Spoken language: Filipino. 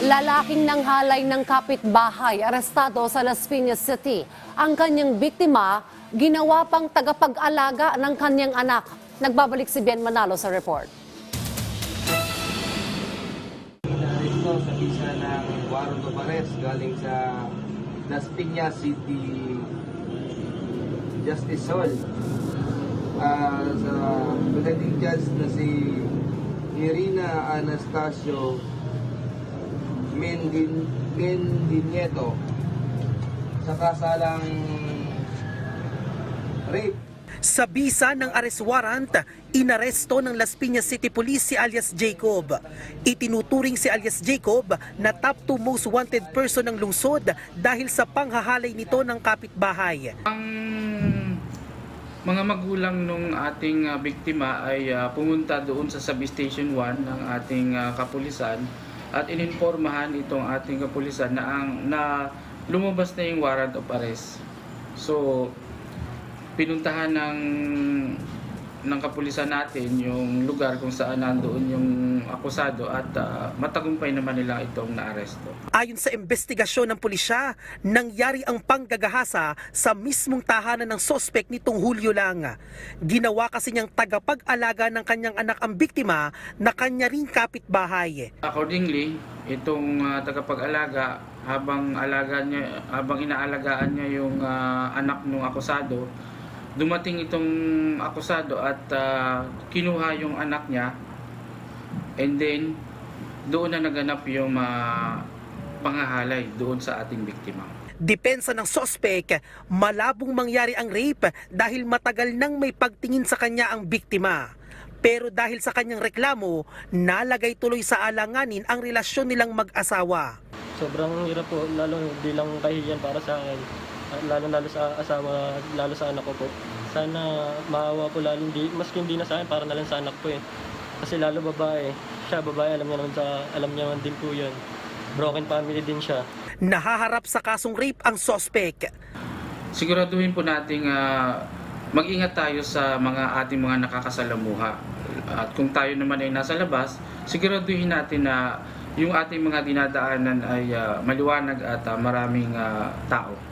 Lalaking nanghalay ng kapitbahay, arestado sa Las Piñas City. Ang kanyang biktima, ginawa pang tagapag-alaga ng kanyang anak. Nagbabalik si Ben Manalo sa report. Ito sa visa ng warrant of arrest galing sa Las Piñas City Justice Hall. Ah, sa presiding judge na si Irina Anastasio Mendin Mendinieto sa kasalang rape Sa bisa ng arrest warrant, inaresto ng Las Piñas City Police si alias Jacob. Itinuturing si alias Jacob na top 2 most wanted person ng lungsod dahil sa panghahalay nito ng kapitbahay. Ang mga magulang nung ating ah, biktima ay ah, pumunta doon sa substation 1 ng ating ah, kapulisan at ininformahan itong ating kapulisan na ang na lumabas na yung warrant of arrest. So pinuntahan ng ng kapulisan natin yung lugar kung saan nandoon yung akusado at ah, matagumpay naman nila itong naaresto. Ayon sa investigasyon ng pulisya, nangyari ang panggagahasa sa mismong tahanan ng sospek nitong Hulyo lang. Ginawa kasi niyang tagapag-alaga ng kanyang anak ang biktima na kanya ring kapitbahay. Accordingly, itong ah, tagapag-alaga habang alaga niya habang inaalagaan niya yung ah, anak ng akusado, dumating itong akusado at ah, kinuha yung anak niya and then doon na naganap yung ah, panghahalay doon sa ating biktima. Depensa ng sospek, malabong mangyari ang rape dahil matagal nang may pagtingin sa kanya ang biktima. Pero dahil sa kanyang reklamo, nalagay tuloy sa alanganin ang relasyon nilang mag-asawa. sobrang hirap po, lalo hindi lang kahiyan para sa akin. Lalo lalo sa asawa, lalo sa anak ko po. Sana maawa po lalo, hindi, maski hindi na sa akin, para na lang sa anak ko eh. Kasi lalo babae, siya babae, alam niya naman, sa, alam niya naman din po yun. Broken family din siya. Nahaharap sa kasong rape ang sospek. Siguraduhin po nating ah, mag-ingat tayo sa mga ating mga nakakasalamuha. At kung tayo naman ay nasa labas, siguraduhin natin na yung ating mga dinadaanan ay ah, maliwanag at ah, maraming ah, tao.